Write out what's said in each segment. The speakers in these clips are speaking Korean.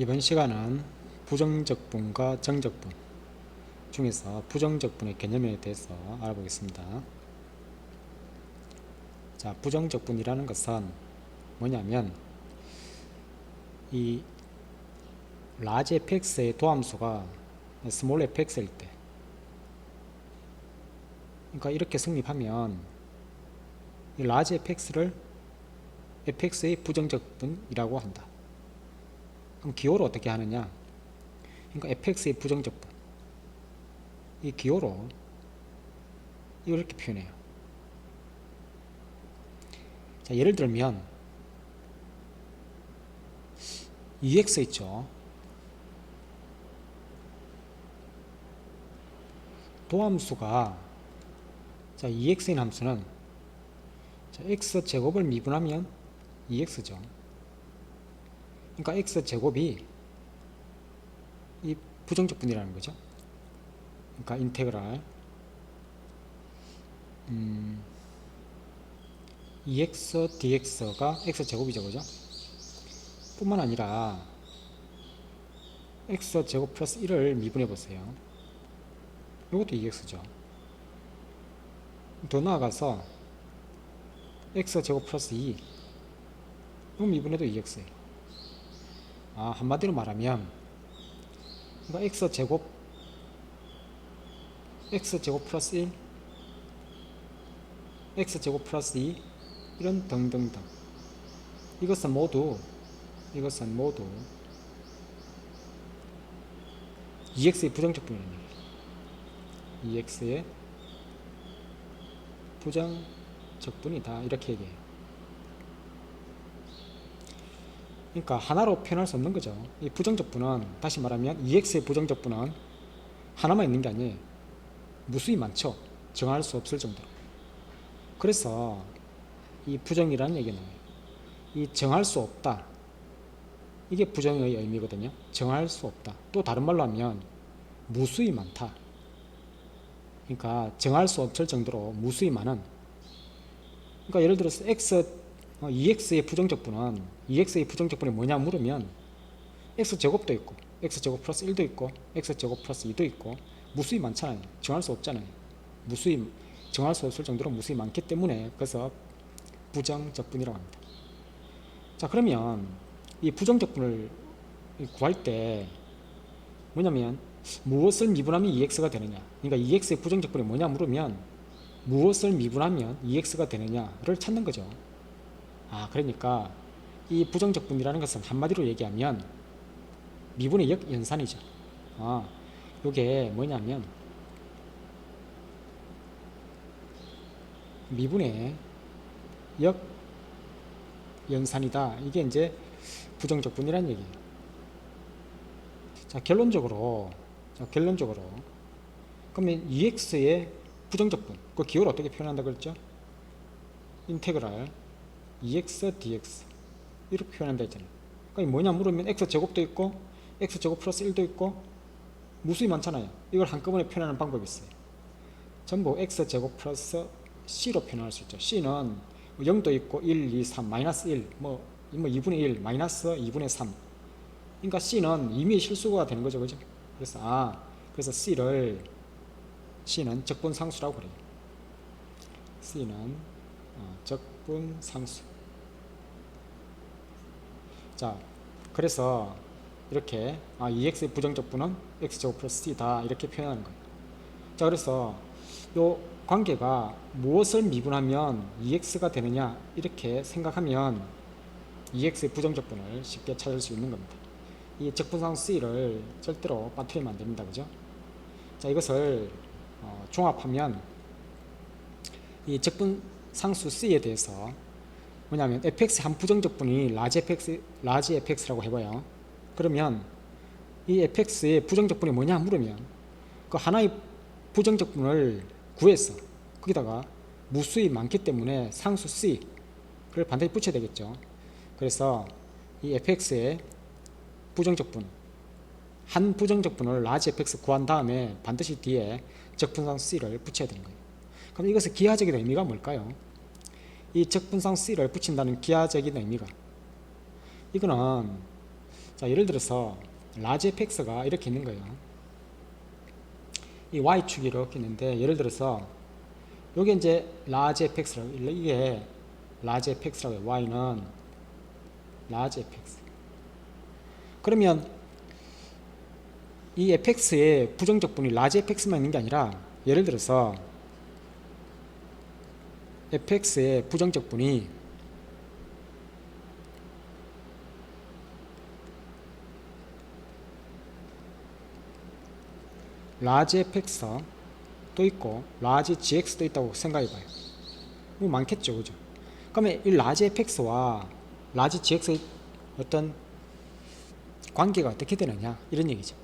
이번 시간은 부정적분과 정적분 중에서 부정적분의 개념에 대해서 알아보겠습니다. 자, 부정적분이라는 것은 뭐냐면 이 라지 fx의 도함수가 스몰 fx일 때 그러니까 이렇게 성립하면 이 라지 fx를 fx의 부정적분이라고 한다. 그럼 기호를 어떻게 하느냐? 그러니까 fx의 부정적분. 이 기호로 이렇게 표현해요. 자, 예를 들면 2x 있죠. 도함수가 자, 2x인 함수는 자, x 제곱을 미분하면 2x죠. 그러니까 x 제곱이 이 부정적 분이라는 거죠. 그러니까 인테그랄 음, 2x dx가 x 제곱이죠, 그죠? 뿐만 아니라 x 제곱 플러스 1을 미분해 보세요. 이것도 2x죠. 더 나아가서 x 제곱 플러스 2 그럼 미분해도 2x예요. 아, 한마디로 말하면 그러니까 x 제곱 x 제곱 플러스 1 x 제곱 플러스 2 이런 등등등 이것은 모두 이것은 모두 2x의 부정적분이라는 얘기예요. 2x의 부정적분이다 이렇게 얘기해요. 그러니까 하나로 표현할 수 없는 거죠. 이 부정적 분은 다시 말하면 2x의 부정적 분은 하나만 있는 게 아니에요. 무수히 많죠. 정할 수 없을 정도로. 그래서 이 부정이라는 얘기는 이 정할 수 없다. 이게 부정의 의미거든요. 정할 수 없다. 또 다른 말로 하면 무수히 많다. 그러니까 정할 수 없을 정도로 무수히 많은 그러니까 예를 들어서 x 2x의 부정적 분은 2x의 부정적 분이 뭐냐 물으면 x 제곱도 있고 x 제곱 플러스 1도 있고 x 제곱 플러스 2도 있고 무수히 많잖아요. 정할 수 없잖아요. 무수히 정할 수 없을 정도로 무수히 많기 때문에 그래서 부정적 분이라고 합니다. 자 그러면 이 부정적 분을 구할 때 뭐냐면 무엇을 미분하면 2x가 되느냐 그러니까 2x의 부정적 분이 뭐냐 물으면 무엇을 미분하면 2x가 되느냐를 찾는 거죠 아 그러니까 이 부정적분이라는 것은 한마디로 얘기하면 미분의 역 연산이죠 아 요게 뭐냐면 미분의 역 연산이다 이게 이제 부정적분이라는 얘기예요. 자, 결론적으로, 자, 결론적으로. 그러면 2x의 부정적분, 그 기호를 어떻게 표현한다 그랬죠? 인테그랄 2x dx. 이렇게 표현한다 했잖아요. 그러니까 뭐냐 물으면 x 제곱도 있고, x 제곱 플러스 1도 있고, 무수히 많잖아요. 이걸 한꺼번에 표현하는 방법이 있어요. 전부 x 제곱 플러스 c로 표현할 수 있죠. c는 0도 있고, 1, 2, 3, 마이너스 1, 뭐, 뭐 2분의 1 마이너스 2분의 3 그러니까 C는 이미 실수가 되는 거죠 그죠 그래서 아 그래서 C를 C는 적분상수라고 그래요 C는 어, 적분상수 자 그래서 이렇게 아 2x의 부정적분은 x제곱 플러스 c다 이렇게 표현하는 거예요 자 그래서 요 관계가 무엇을 미분하면 2x가 되느냐 이렇게 생각하면 2x의 부정적분을 쉽게 찾을 수 있는 겁니다. 이 적분상 C를 절대로 빠뜨리면 안 됩니다. 그죠? 자, 이것을 어, 종합하면 이 적분 상수 C에 대해서 뭐냐면 fx 한 부정적분이 라지 fx, 라지 fx라고 해봐요. 그러면 이 fx의 부정적분이 뭐냐 물으면 그 하나의 부정적분을 구했어. 거기다가 무수히 많기 때문에 상수 C를 반드시 붙여야 되겠죠. 그래서 이 fx의 부정적분 한 부정적분을 라지 fx 구한 다음에 반드시 뒤에 적분상 c를 붙여야 되는 거예요. 그럼 이것의 기하적인 의미가 뭘까요? 이 적분상 c를 붙인다는 기하적인 의미가 이거는 자, 예를 들어서 라지 fx가 이렇게 있는 거예요. 이 y축이 이렇게 있는데 예를 들어서 요게 이제 라지 fx라고 이게 라지 fx라고 해요. y는 라지 fx. 그러면 이 fx의 부정적 분이 라지 fx만 있는 게 아니라 예를 들어서 fx의 부정적 분이 라지 fx도 있고 라지 gx도 있다고 생각해 봐요. 뭐 많겠죠, 그죠? 그러면 이 라지 fx와 라지 gx의 어떤 관계가 어떻게 되느냐 이런 얘기죠.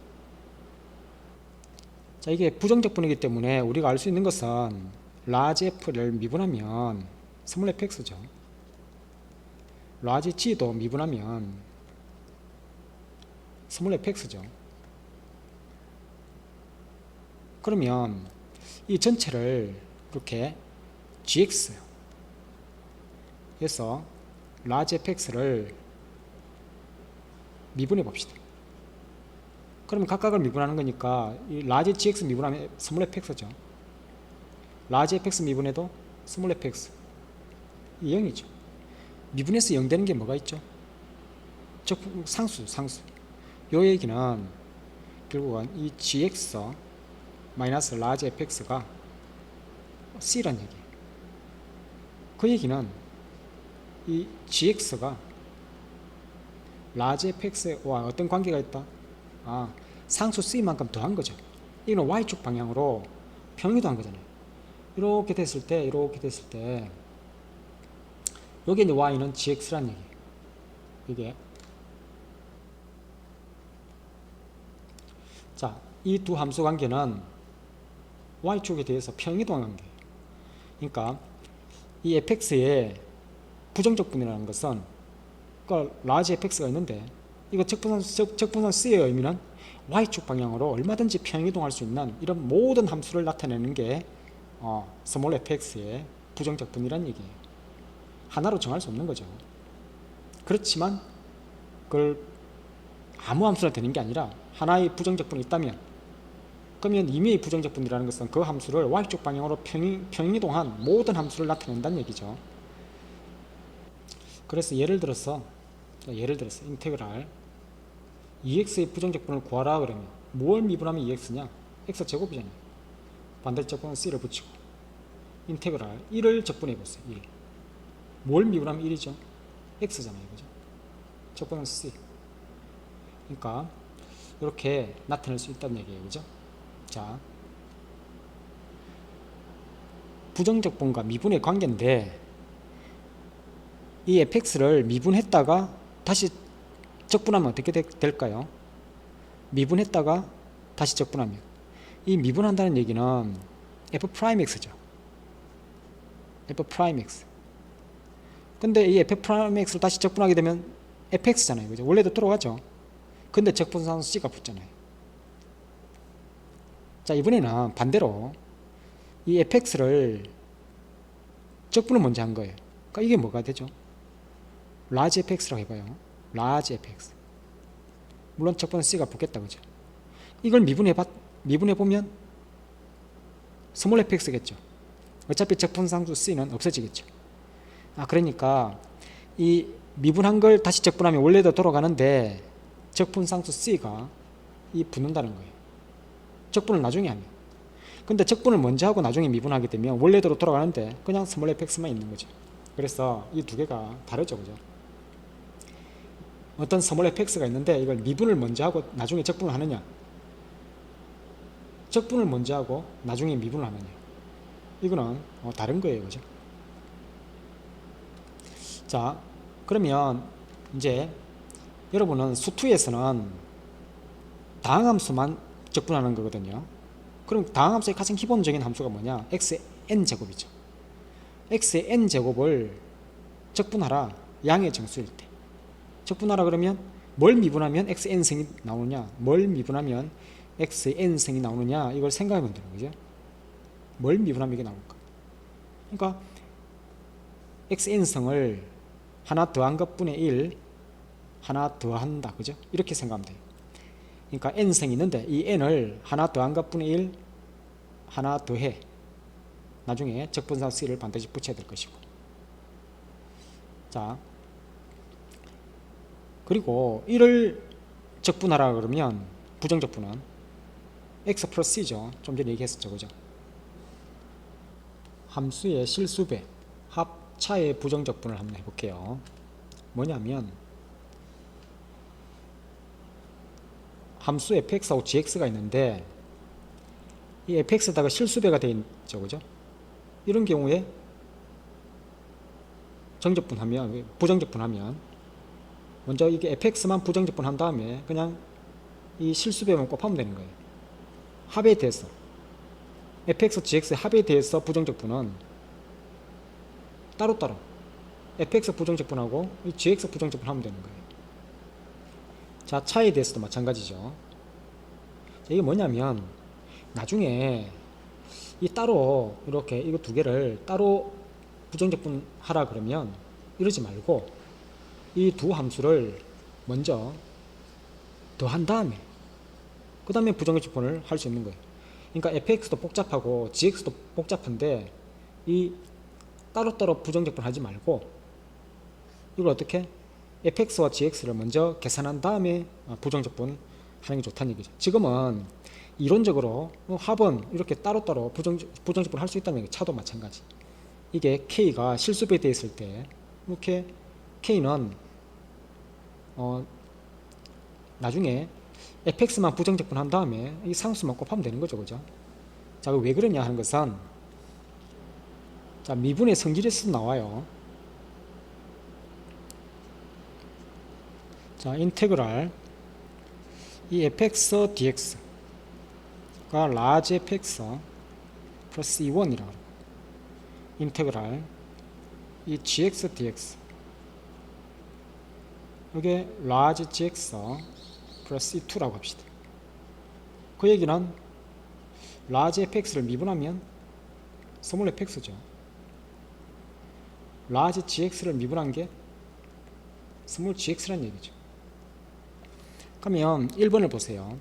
자, 이게 부정적 분이기 때문에 우리가 알 수 있는 것은 라지 f를 미분하면 스몰 fx죠. 라지 g도 미분하면 스몰 fx죠. 그러면 이 전체를 이렇게 gx 해서 라지 fx를 미분해 봅시다. 그러면 각각을 미분하는 거니까 이 라지 gx 미분하면 스몰 fx죠. 라지 fx 미분해도 스몰 fx 이 0이죠. 미분해서 0 되는 게 뭐가 있죠? 적 상수 상수. 요 얘기는 결국은 이 gx 마이너스 라지 fx가 c란 얘기예요. 그 얘기는 이 gx가 라지 fx와 어떤 관계가 있다? 아, 상수 c만큼 더한 거죠. 이건 y축 방향으로 평이도한 거잖아요. 이렇게 됐을 때, 이렇게 됐을 때, 여기 이제 y는 gx란 얘기예요. 이게. 자, 이 두 함수 관계는 y축에 대해서 평이동한 관계예요. 그러니까 이 fx의 부정적 분이라는 것은 그러니까 라지 fx가 있는데 이거 적분선, 적, 적분선 c의 의미는 y축 방향으로 얼마든지 평이동할 수 있는 이런 모든 함수를 나타내는 게 어, 스몰 fx의 부정적 분이란 얘기예요. 하나로 정할 수 없는 거죠. 그렇지만 그걸 아무 함수나 되는 게 아니라 하나의 부정적 분이 있다면 그러면 임의의 부정적 분이라는 것은 그 함수를 y축 방향으로 평이, 평이동한 모든 함수를 나타낸다는 얘기죠. 그래서 예를 들어서 예를 들어서 인테그랄 2x의 부정적 분을 구하라 그러면 뭘 미분하면 2x냐? x 제곱이잖아요. 반대쪽은 c를 붙이고 인테그랄 1을 적분해 보세요. 1. 뭘 미분하면 1이죠? x잖아요. 그죠? 적분은 c. 그러니까 이렇게 나타낼 수 있다는 얘기예요. 그죠? 자, 부정적 분과 미분의 관계인데 이 fx를 미분했다가 다시 적분하면 어떻게 되, 될까요? 미분했다가 다시 적분하면 이 미분한다는 얘기는 f 프라임 x죠. f 프라임 x. 근데 이 f 프라임 x를 다시 적분하게 되면 fx잖아요. 그죠? 원래도 들어가죠. 근데 적분상수 c가 붙잖아요. 자, 이번에는 반대로 이 fx를 적분을 먼저 한 거예요. 그러니까 이게 뭐가 되죠? 라지 fx라고 해봐요. 라지 fx. 물론 첫 번째 c가 붙겠다 그죠? 이걸 미분해 봤 미분해 보면 스몰 fx겠죠. 어차피 적분상수 c는 없어지겠죠. 아 그러니까 이 미분한 걸 다시 적분하면 원래도 돌아가는데 적분상수 c가 이 붙는다는 거예요. 적분을 나중에 하면. 근데 적분을 먼저 하고 나중에 미분하게 되면 원래대로 돌아가는데 그냥 스몰 fx만 있는 거죠. 그래서 이 두 개가 다르죠. 그죠? 어떤 스몰 fx가 있는데 이걸 미분을 먼저 하고 나중에 적분을 하느냐 적분을 먼저 하고 나중에 미분을 하느냐 이거는 어, 다른 거예요 그죠? 자 그러면 이제 여러분은 수투에서는 다항함수만 적분하는 거거든요. 그럼 다항함수의 가장 기본적인 함수가 뭐냐? X의 n제곱이죠. X의 n제곱을 적분하라. 양의 정수일 때. 적분하라 그러면 뭘 미분하면 xn승이 나오느냐? 뭘 미분하면 xn승이 나오느냐 이걸 생각하면 되는 거죠 뭘 미분하면 이게 나올까 그러니까 xn승을 하나 더한 것분의 1 하나 더한다. 그죠? 이렇게 생각하면 돼요. 그러니까 n승이 있는데 이 n을 하나 더한 것분의 1 하나 더해. 나중에 적분상 c를 반드시 붙여야 될 것이고. 자. 그리고 1을 적분하라 그러면 부정적분은 플러스 c죠. 좀 전에 얘기했었죠. 그죠? 함수의 실수배 합차의 부정적 분을 한번 해볼게요. 뭐냐면 함수 fx하고 gx가 있는데 이 fx에다가 실수배가 되어 있죠. 그죠? 이런 경우에 정적분하면 부정적분하면 먼저 이게 fx만 부정적분한 다음에 그냥 이 실수배만 곱하면 되는 거예요. 합에 대해서 fx, gx의 합에 대해서 부정적분은 따로따로 fx 부정적분하고 이 gx 부정적분 하면 되는 거예요. 자, 차에 대해서도 마찬가지죠. 자, 이게 뭐냐면 나중에 이 따로 이렇게 이거 두 개를 따로 부정적분 하라 그러면 이러지 말고 이 두 함수를 먼저 더한 다음에 그 다음에 부정적분을 할 수 있는 거예요. 그러니까 fx도 복잡하고 gx도 복잡한데 이 따로따로 부정적분 하지 말고 이걸 어떻게 fx와 gx를 먼저 계산한 다음에 어, 부정적분 하는 게 좋다는 얘기죠. 지금은 이론적으로 뭐 합은 이렇게 따로따로 부정, 부정적분 할 수 있다는 얘기 차도 마찬가지. 이게 k가 실수배 되어 있을 때 이렇게 k는 어 나중에 fx만 부정적분 한 다음에 이 상수만 곱하면 되는 거죠. 그죠? 자, 왜 그러냐 하는 것은 자, 미분의 성질에서 나와요. 자, 인테그랄 이 fx dx가 라지 fx 플러스 2원이라고 인테그랄 이 gx dx 이게 라지 gx 플러스 2라고 합시다. 그 얘기는 라지 fx를 미분하면 스몰 fx죠. 라지 gx를 미분한 게 스몰 gx란 얘기죠. 그러면 1번을 보세요.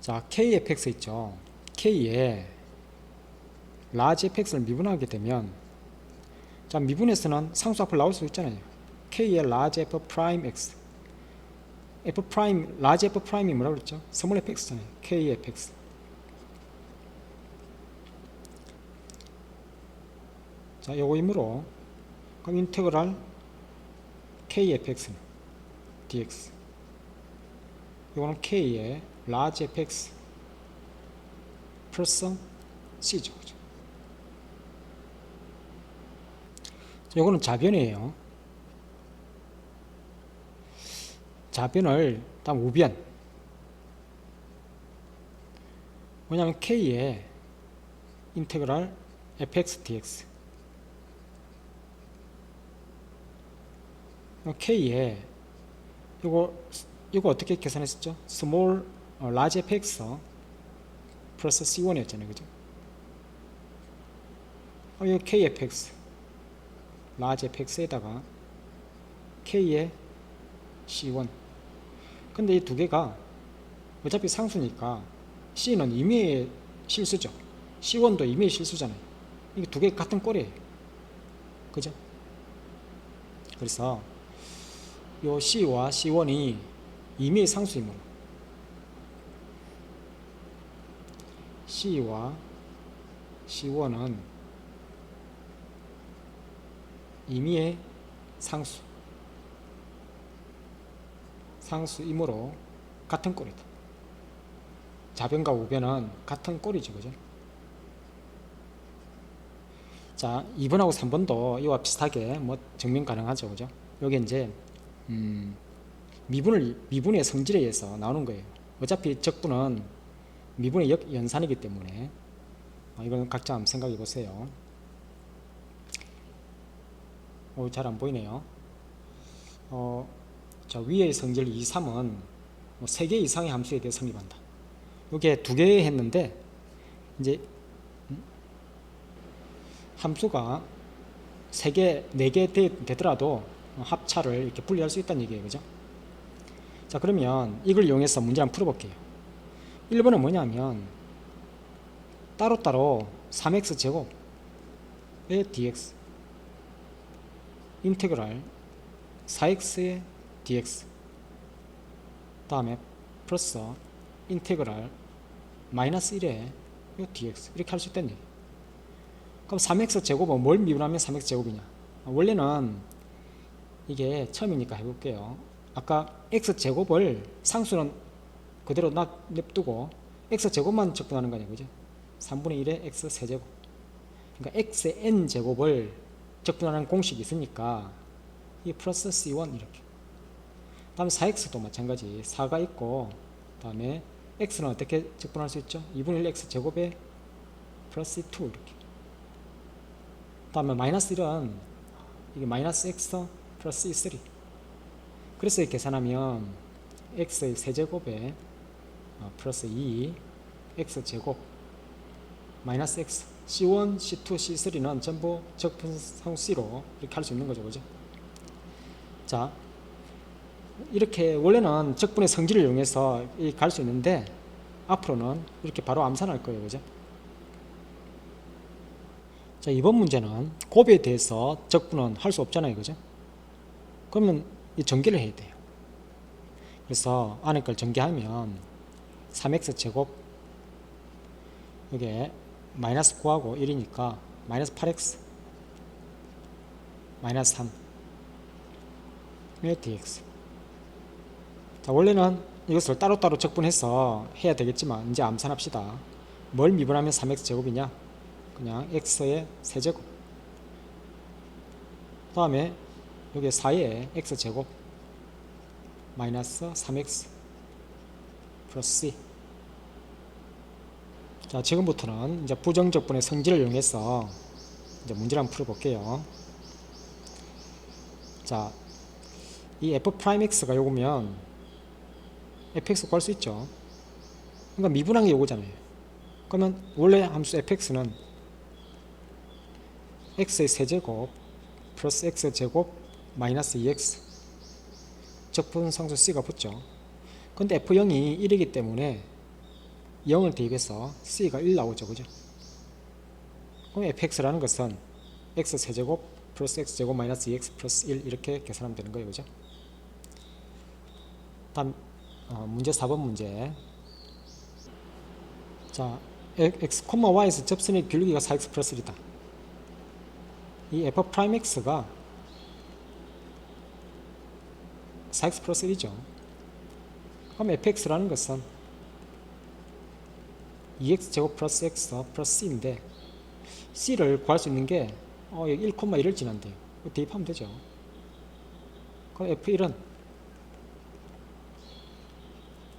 자, kfx 있죠. k에 라지 fx를 미분하게 되면 자, 미분에서는 상수 앞을 나올 수 있잖아요. K의 라지 f 프라임 x f 프라임 라지 f 프라임이 뭐라고 그랬죠? 스몰 fx잖아요. k fx 자, 요거 이므로 그럼 인테그랄 kfx dx 이거는 k의 라지 fx 플러스 c죠. 요거는 자변이에요. 자변을 다음 우변 뭐냐면 k의 인테그랄 fx dx k에 이거 이거 어떻게 계산했었죠? 스몰 어, 라지 fx 플러스 c1이었잖아요, 그죠? 어, 이거 kfx 라지 fx에다가 k의 c1 근데 이 두 개가 어차피 상수니까 c는 임의의 실수죠. c1도 임의의 실수잖아요. 이게 두 개 같은 꼴이에요. 그죠? 그래서 요 C와 C1이 임의의 상수이므로 C와 C1은 임의의 상수 상수이므로 같은 꼴이다. 자변과 우변은 같은 꼴이죠. 그죠? 자, 2번하고 3번도 이와 비슷하게 뭐 증명 가능하죠. 그죠? 여기 이제 음, 미분을 미분의 성질에 의해서 나오는 거예요. 어차피 적분은 미분의 역, 연산이기 때문에 어, 이건 각자 한번 생각해 보세요. 오, 잘 안 보이네요. 어, 자, 위의 성질 2, 3은 뭐 3개 이상의 함수에 대해 성립한다. 이게 두 개 했는데 이제 음, 함수가 세 개, 네개 되 더라도 합차를 이렇게 분리할 수 있다는 얘기예요. 그죠? 자, 그러면 이걸 이용해서 문제 한번 풀어볼게요. 1번은 뭐냐면 따로따로 3x 제곱의 dx 인테그랄 4x의 dx 다음에 플러스 인테그랄 마이너스 1의 요 dx 이렇게 할 수 있다는 얘기. 그럼 3x 제곱은 뭘 미분하면 3x 제곱이냐? 원래는 이게 처음이니까 해볼게요. 아까 x 제곱을 상수는 그대로 놔- 냅두고 x 제곱만 적분하는 거 아니에요 그죠? 3분의 1의 x 세제곱. 그러니까 x의 n 제곱을 적분하는 공식이 있으니까 이 플러스 c1 이렇게 다음에 4x도 마찬가지 4가 있고 다음에 x는 어떻게 적분할 수 있죠? 2분의 1 x 제곱에 플러스 2 이렇게. 다음에 마이너스 1은 이게 마이너스 x 플러스 3 그래서 계산하면 x의 세제곱에 어, 플러스 2 x 제곱 마이너스 x. c1, c2, c3는 전부 적분상 c로 이렇게 할 수 있는 거죠. 그죠? 자 이렇게 원래는 적분의 성질을 이용해서 갈 수 있는데 앞으로는 이렇게 바로 암산할 거예요. 그죠? 자 이번 문제는 곱에 대해서 적분은 할 수 없잖아요. 그죠? 그러면 이 전개를 해야 돼요. 그래서 안에 걸 전개하면 3x 제곱 이게 마이너스 9하고 1이니까 마이너스 8x 마이너스 3 dx 자 원래는 이것을 따로따로 적분해서 해야 되겠지만 이제 암산합시다. 뭘 미분하면 3x 제곱이냐? 그냥 x의 세제곱. 다음에 여기 4의 x 제곱 마이너스 3x 플러스 c. 자 지금부터는 이제 부정적분의 성질을 이용해서 이제 문제를 한번 풀어볼게요. 자 이 f 프라임 x가 요거면 fx 구할 수 있죠. 그러니까 미분한 게 요거잖아요. 그러면 원래 함수 fx는 x의 세제곱 플러스 x 제곱 마이너스 2x 적분상수 c가 붙죠. 근데 f0이 1이기 때문에 0을 대입해서 c가 1 나오죠. 그죠? 그럼 fx라는 것은 x 세제곱 플러스 x 제곱 마이너스 2x 플러스 1 이렇게 계산하면 되는 거예요. 그죠? 다음 어, 문제 4번 문제. 자 x, y에서 접선의 길이가 4x 플러스 1이다. 이 f 프라임 x가 4x 플러스 1이죠. 그럼 fx라는 것은 2x 제곱 플러스 x 플러스 c인데 c를 구할 수 있는 게 어, 여기 1,1을 지난대요. 대입하면 되죠. 그럼 f1은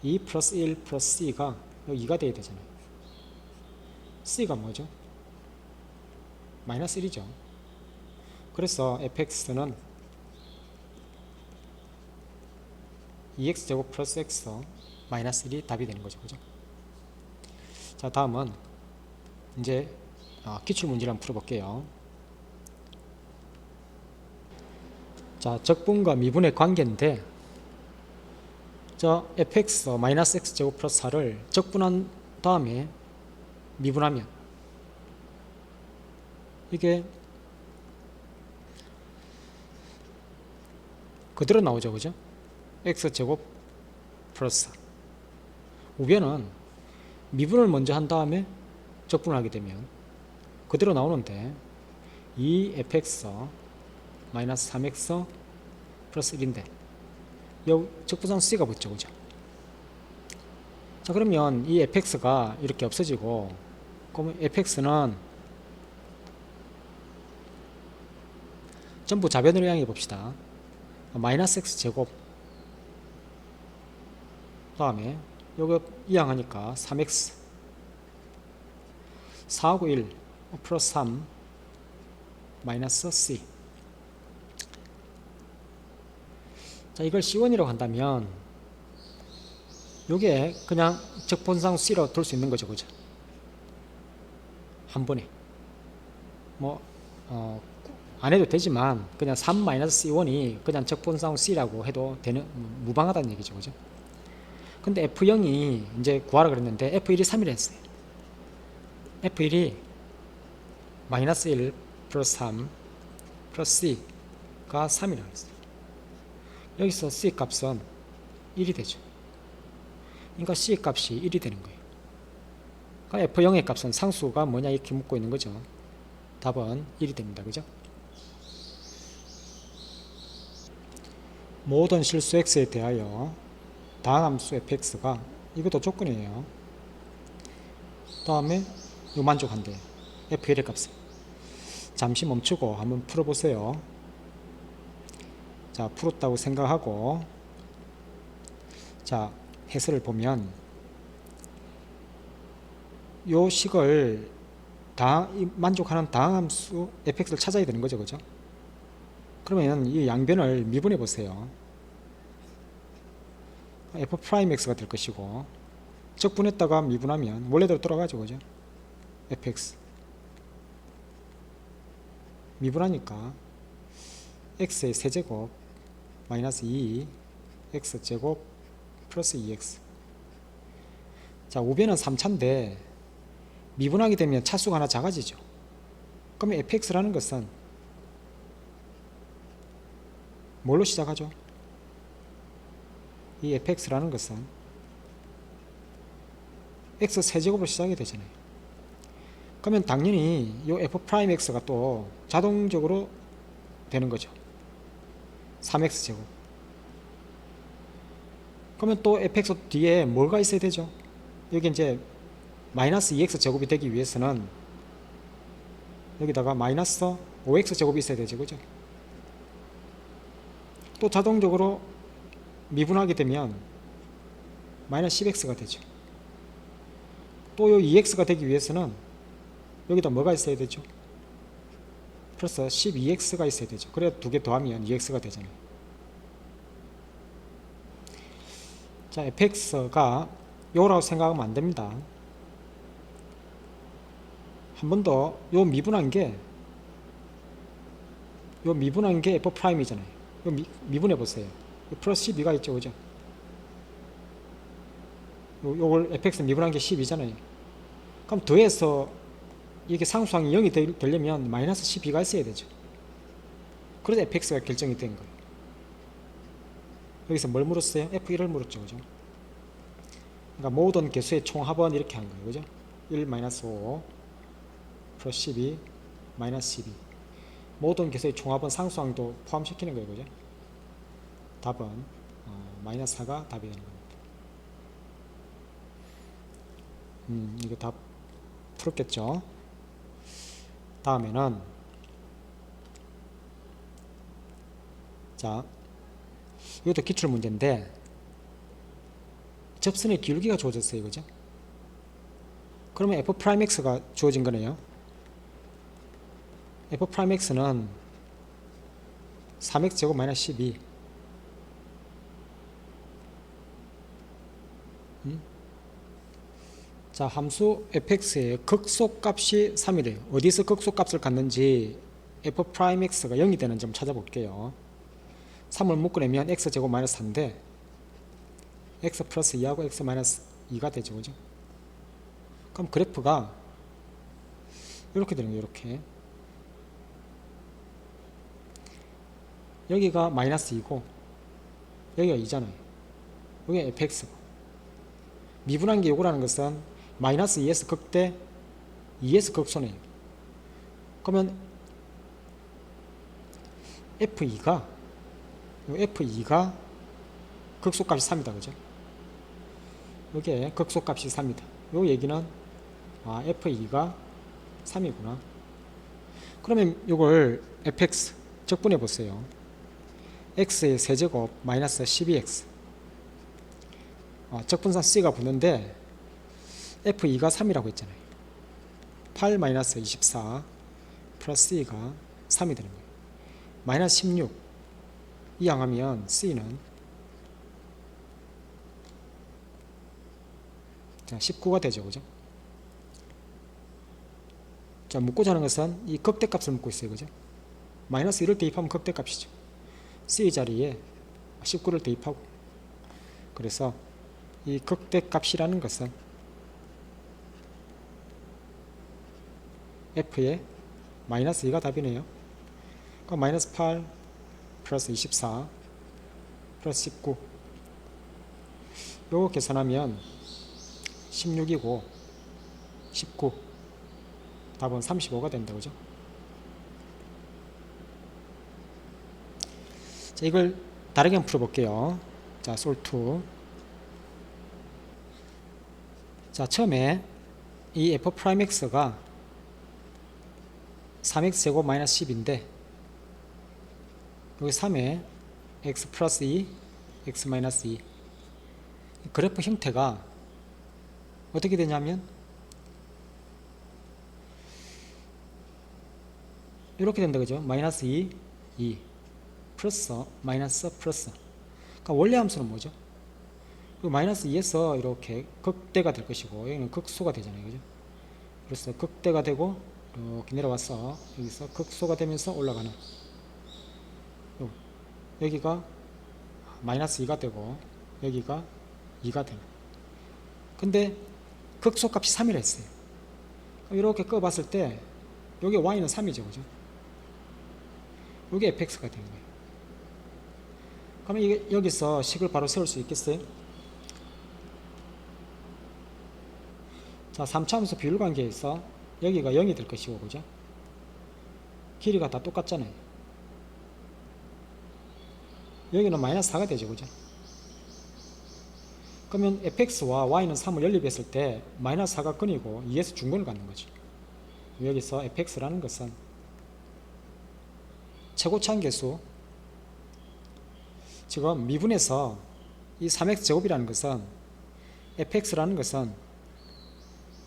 2 플러스 1 플러스 c가 여기 2가 돼야 되잖아요 c가 뭐죠? 마이너스 1이죠 그래서 fx는 2x 제곱 플러스 x 마이너스 1이 답이 되는 거죠 그죠? 자 다음은 이제 어, 기출 문제를 한번 풀어볼게요 자 적분과 미분의 관계인데 저 fx 마이너스 x 제곱 플러스 4를 적분한 다음에 미분하면. 이게 그대로 나오죠 그죠? X 제곱 플러스 4 우변은 미분을 먼저 한 다음에 적분을 하게 되면 그대로 나오는데 2fx 마이너스 3x 플러스 1인데 적분상 c가 붙죠 그죠? 자 그러면 이 fx가 이렇게 없어지고 그러면 fx는 전부 좌변으로 향해 봅시다. 마이너스 x 제곱. 다음에 요거 이항하니까 3x 4하고 1 플러스 3 마이너스 c 자 이걸 c1이라고 한다면 요게 그냥 적분상 c로 둘수 있는 거죠 그죠 한 번에 뭐 어, 안 해도 되지만 그냥 3-C1이 그냥 적분상 C라고 해도 되는 무방하다는 얘기죠. 그죠? 근데 F0이 이제 구하라 그랬는데 F1이 3이라 했어요. F1이 마이너스 1 플러스 3 플러스 C가 3이라고 했어요. 여기서 C 값은 1이 되죠. 그러니까 C 값이 1이 되는 거예요. 그러니까 F0의 값은 상수가 뭐냐 이렇게 묻고 있는 거죠. 답은 1이 됩니다. 그죠? 모든 실수 x에 대하여 다함수 fx가 이것도 조건이에요. 다음에 요 만족한대. f1의 값을. 잠시 멈추고 한번 풀어보세요. 자, 풀었다고 생각하고 자, 해설을 보면 요 식을 다 만족하는 다함수 fx를 찾아야 되는 거죠. 그죠? 그러면 이 양변을 미분해 보세요. f 프라임 x가 될 것이고 적분했다가 미분하면 원래대로 돌아가죠. 그죠? fx 미분하니까 x의 세제곱 마이너스 2 x제곱 플러스 2x 자 우변은 3차인데 미분하게 되면 차수가 하나 작아지죠. 그러면 fx라는 것은 뭘로 시작하죠? 이 fx라는 것은 x 세제곱으로 시작이 되잖아요. 그러면 당연히 이 f 프라임 x가 또 자동적으로 되는 거죠. 3x 제곱. 그러면 또 fx 뒤에 뭐가 있어야 되죠? 여기 이제 마이너스 2x 제곱이 되기 위해서는 여기다가 마이너스 5x 제곱이 있어야 되죠. 그죠? 또 자동적으로 미분하게 되면 마이너스 10x가 되죠. 또요 2x가 되기 위해서는 여기다 뭐가 있어야 되죠? 플러스 12x가 있어야 되죠. 그래야 두 개 더하면 2x가 되잖아요. 자, fx가 요라고 생각하면 안 됩니다. 한 번 더 요 미분한 게 요 미분한 게 f 프라임이잖아요. 요 미, 미분해 보세요. 플러스 12가 있죠, 그죠? 요, 요걸 fx 미분한 게 10이잖아요. 그럼 더해서 이게 상수항이 0이 되, 되려면 마이너스 12가 있어야 되죠. 그래서 fx가 결정이 된 거예요. 여기서 뭘 물었어요? f1을 물었죠, 그죠? 그러니까 모든 개수의 총합은 이렇게 한 거예요, 그죠? 1 마이너스 5 플러스 12 마이너스 12 모든 개수의 총합은 상수항도 포함시키는 거예요, 그죠? 답은 어, 마이너스 4가 답이 되는 겁니다. 음, 이거 답 풀었겠죠? 다음에는 자 이것도 기출 문제인데 접선의 기울기가 주어졌어요, 그죠? 그러면 f 프라임 x가 주어진 거네요. f 프라임 x는 3x 제곱 마이너스 12 자 함수 fx의 극소값이 3이래요. 어디서 극소값을 갖는지 f 프라임 x가 0이 되는 점 찾아볼게요. 3을 묶어내면 x 제곱 마이너스 4인데 x 플러스 2하고 x 마이너스 2가 되죠. 그죠? 그럼 그래프가 이렇게 되는 거예요. 이렇게 여기가 마이너스 2고 여기가 2잖아요. 여기가 fx고 미분한 게 요거라는 것은 마이너스 2s 극대 2s 극소네요. 그러면 f2가 f2가 극소값이 3이다. 그죠? 이게 극소값이 3이다. 요 얘기는 아, f2가 3이구나. 그러면 이걸 fx 적분해 보세요. x의 세제곱 마이너스 12x 어, 적분상 c가 붙는데 f2가 3이라고 했잖아요. 8 마이너스 24 플러스 c가 3이 되는 거예요. 마이너스 16 이항하면 c는 자, 19가 되죠. 그죠? 자, 묻고자 하는 것은 이 극대값을 묻고 있어요. 그죠? 마이너스 1을 대입하면 극대값이죠. C 자리에 19를 대입하고 그래서 이 극대값이라는 것은 F의 마이너스 2가 답이네요. 그럼 마이너스 8 플러스 24 플러스 19 요거 계산하면 16이고 19 답은 35가 된다 그죠? 자, 이걸 다르게 한번 풀어볼게요. 자, 솔2 자, 처음에 이 f 프라임 x가 3x 제곱 마이너스 10인데 여기 3에 x 플러스 2, x 마이너스 2 그래프 형태가 어떻게 되냐면 이렇게 된다 그죠? 마이너스 2, 2 플러스 마이너스 플러스 그러니까 원래 함수는 뭐죠? 그 마이너스 2에서 이렇게 극대가 될 것이고 여기는 극소가 되잖아요 그죠? 그래서 극대가 되고 이렇게 내려와서 여기서 극소가 되면서 올라가는 요, 여기가 마이너스 2가 되고 여기가 2가 되는 근데 극소값이 3이라 했어요 이렇게 꺼봤을 때 여기 y는 3이죠 그죠? 여기 fx가 되는 거예요 그러면 이게 여기서 식을 바로 세울 수 있겠어요? 자, 3차함수 비율 관계에서 여기가 0이 될 것이고, 그죠? 길이가 다 똑같잖아요. 여기는 마이너스 4가 되죠, 그죠? 그러면 fx와 y는 3을 연립했을 때 마이너스 4가 근이고 2에서 중근을 갖는 거죠. 여기서 fx라는 것은 최고차항 계수 지금 미분에서 이 3x 제곱이라는 것은 fx라는 것은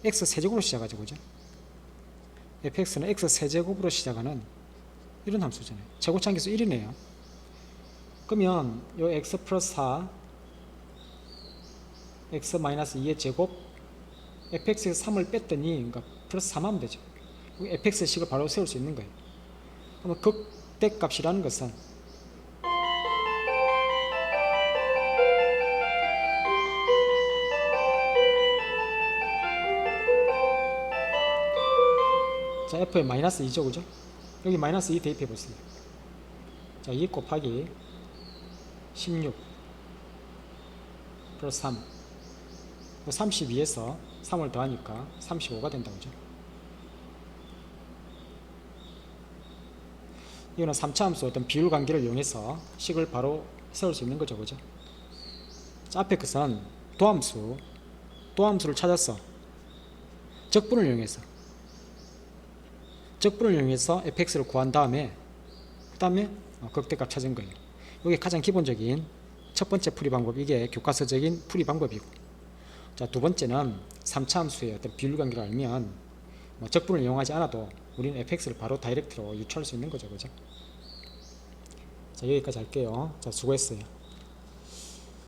x 세제곱으로 시작하죠, 그죠? Fx는 x 세제곱으로 시작하는 이런 함수잖아요. 최고차항계수 1이네요. 그러면 요 x 플러스 4 x 마이너스 2의 제곱 fx에서 3을 뺐더니 그러니까 플러스 3 하면 되죠. fx의 식을 바로 세울 수 있는 거예요. 그러면 극대값이라는 것은 자, F에 마이너스 2죠, 그죠? 여기 마이너스 2 대입해 보세요. 자, 2 곱하기 16 플러스 3. 32에서 3을 더하니까 35가 된다, 그죠? 이거는 3차 함수 어떤 비율 관계를 이용해서 식을 바로 세울 수 있는 거죠, 그죠? 자, 앞에 것은 도함수, 도함수를 찾았어. 적분을 이용해서. 적분을 이용해서 fx를 구한 다음에 그 다음에 극대값 찾은 거예요. 이게 가장 기본적인 첫 번째 풀이 방법 이게 교과서적인 풀이 방법이고 자두 번째는 3차 함수의 어떤 비율 관계를 알면 뭐 적분을 이용하지 않아도 우리는 fx를 바로 다이렉트로 유추할 수 있는 거죠, 그죠? 자 여기까지 할게요. 자 수고했어요.